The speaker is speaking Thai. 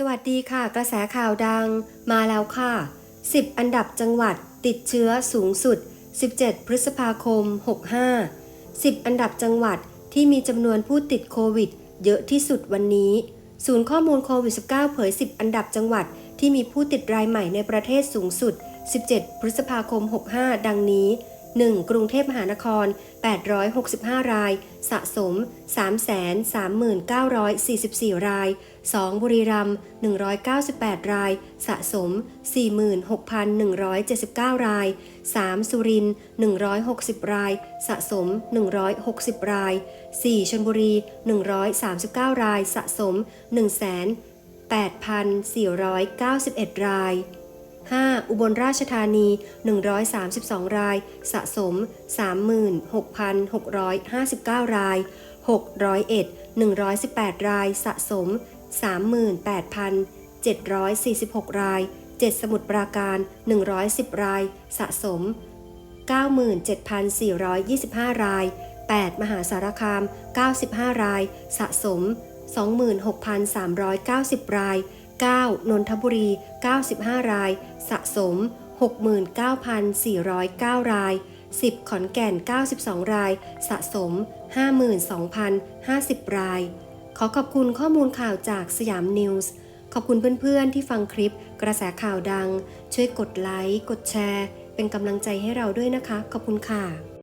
สวัสดีค่ะ กระแสข่าวดังมาแล้วค่ะ 10 อันดับจังหวัดติดเชื้อสูงสุด 17 พฤษภาคม 65 10 อันดับจังหวัดที่มีจำนวนผู้ติดโควิด เยอะที่สุดวันนี้ ศูนย์ข้อมูลโควิด -19 เผย 10 อันดับจังหวัดที่มีผู้ติดรายใหม่ในประเทศสูงสุด 17 พฤษภาคม 65 ดังนี้ 1. กรุงเทพมหานคร 865 ราย สะสม 339,944 ราย 2. บุรีรัมย์198 ราย สะสม 46,179 ราย 3. สุรินทร์160 ราย สะสม 160 ราย 4. ชลบุรี 139 ราย สะสม 1 8,491 ราย 5. อุบลราชธานี 132 ราย สะสม 36,659 ราย 6. ร้อยเอ็ด118 ราย สะสม 38,746 ราย 7. สมุทรปราการ 110 ราย สะสม 97,425 ราย 8. มหาสารคาม 95 ราย สะสม 26,390 ราย 9. นนทบุรี 95 ราย สะสม 69,409 ราย 10. ขอนแก่น 92 ราย สะสม 52,050 ราย ขอขอบคุณข้อมูลข่าวจากสยามนิวส์ ขอบคุณเพื่อนๆ ที่ฟังคลิปกระแสข่าวดัง ช่วยกดไลค์ กดแชร์ เป็นกำลังใจให้เราด้วยนะคะ ขอบคุณค่ะ